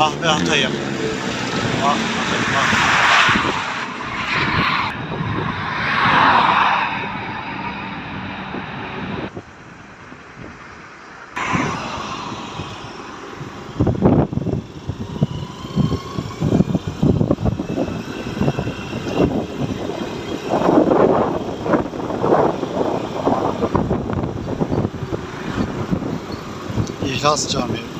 Bak, bak. İhlas Camii.